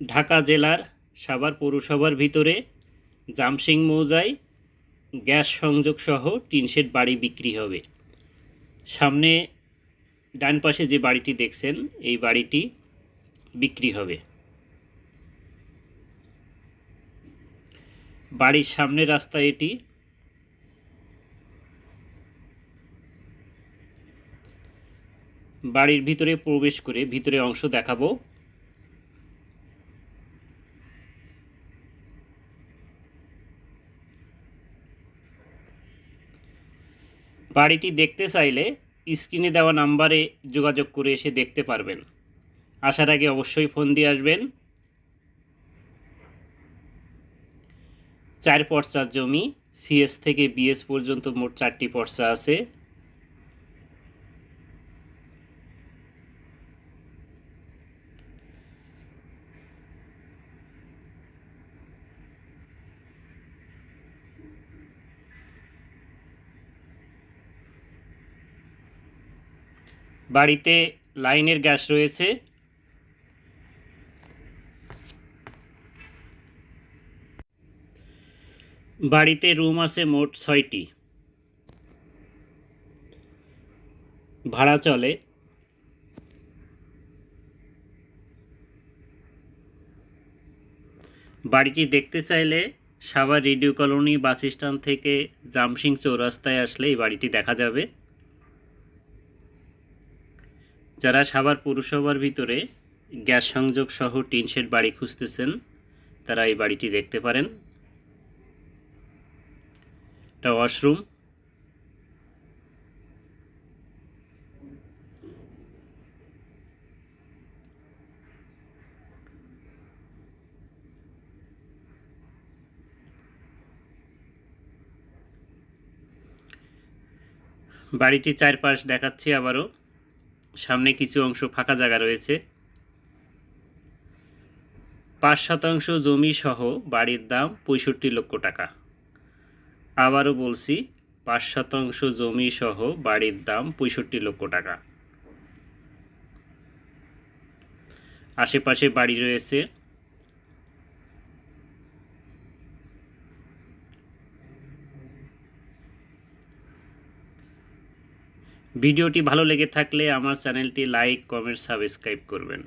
ঢাকা জেলার সাভার পৌরসভার ভিতরে জামসিং মৌজায় গ্যাস সংযোগ সহ টিনশেড বাড়ি বিক্রি হবে। সামনে ডান পাশে যে বাড়িটি দেখছেন, এই বাড়িটি বিক্রি হবে। বাড়ির সামনে রাস্তা এটি। বাড়ির ভিতরে প্রবেশ করে ভিতরে অংশ দেখাবো। বাড়িটি দেখতে চাইলে স্ক্রিনে দেওয়া নাম্বারে যোগাযোগ করে এসে দেখতে পারবেন। আসার আগে অবশ্যই ফোন দিয়ে আসবেন। চার পর্চার জমি সিএস থেকে বিএস পর্যন্ত মোট চারটি পর্চা আছে। বাড়িতে লাইনের গ্যাস রয়েছে। বাড়িতে রুম আছে মোট ছয়টি। ভাড়া চলে। বাড়িটি দেখতে চাইলে Savar radio colony bus stand থেকে জামসিং চৌরাস্তায় আসলে এই বাড়িটি দেখা যাবে। যারা সাভার পৌরসভার ভিতরে গ্যাস সংযোগ সহ টিন শেড বাড়ি খুঁজতেছেন, তারা এই বাড়িটি দেখতে পারেন। এটা ওয়াশরুম। বাড়িটির চারপাশ দেখাচ্ছি আবারও। সামনে কিছু অংশ ফাঁকা জায়গা রয়েছে। পাঁচ শতাংশ জমি সহ বাড়ির দাম পঁয়ষট্টি লক্ষ টাকা। আবারও বলছি, পাঁচ শতাংশ জমি সহ বাড়ির দাম পঁয়ষট্টি লক্ষ টাকা। আশেপাশে বাড়ি রয়েছে ভিডিওটি ভালো লেগে থাকলে আমার চ্যানেলটি লাইক কমেন্ট সাবস্ক্রাইব করবেন।